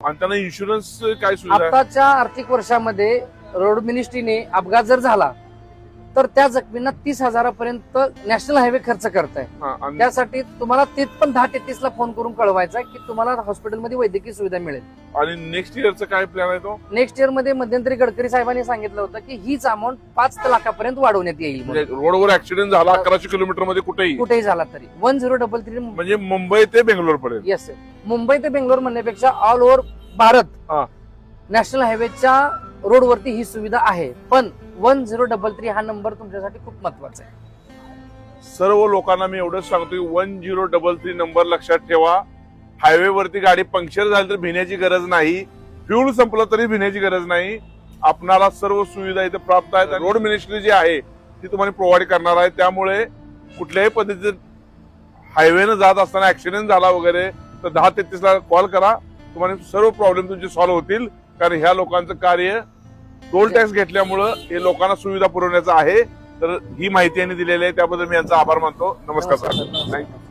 आणि त्यांना इन्शुरन्स काय सुविधा? आहे आताच्या आर्थिक वर्षामध्ये रोड मिनिस्ट्रीने अपघात जर झाला तर त्या जखमींना तीस हजारापर्यंत नॅशनल हायवे खर्च करताय. हा, आणि त्यासाठी तुम्हाला ते पण दहा तेहतीस ला फोन करून कळवायचा की तुम्हाला हॉस्पिटलमध्ये वैद्यकीय सुविधा मिळेल. आणि नेक्स्ट इयरचा काय प्लॅन आहे तो? नेक्स्ट इयरमध्ये मध्यंतरी गडकरी साहेबांनी सांगितलं होतं की हीच अमाऊंट पाच लाखापर्यंत वाढवण्यात येईल म्हणजे म्हणून. रोडवर ऍक्सिडेंट झाला अकराशे किलोमीटरमध्ये कुठेही. कुठेही झाला तरी. वन झिरो डबल थ्री म्हणजे मुंबई ते बेंगलोर पर्यंत येस मुंबई ते बेंगलोर म्हणण्यापेक्षा ऑल ओव्हर भारत हा. नॅशनल हायवेच्या रोडवरती ही सुविधा आहे. पण वन झिरो डबल थ्री हा नंबर तुमच्यासाठी खूप महत्त्वाचा आहे. सर्व लोकांना मी एवढंच सांगतोय one zero double three number लक्षात ठेवा. हायवे वरती गाडी पंक्चर झाली तर भिण्याची गरज नाही. फ्यूल संपलं तरी भिण्याची गरज नाही. आपणाला सर्व सुविधा इथे प्राप्त आहेत. रोड मिनिस्ट्री जी आहे ती तुम्हाला प्रोव्हाइड करणार आहे. त्यामुळे कुठल्याही पद्धतीचे हायवेनं जात असताना ऍक्सिडेंट झाला वगैरे तर दहा तेहतीस ला कॉल करा. तुम्हाला सर्व प्रॉब्लेम तुमचे सॉल्व्ह होतील. कारण ह्या लोकांचं कार्य टोल टॅक्स घेतल्यामुळं हे लोकांना सुविधा पुरवण्याचं आहे. तर ही माहिती यांनी दिलेली आहे. त्याबद्दल मी यांचा आभार मानतो. नमस्कार सर. थँक्यू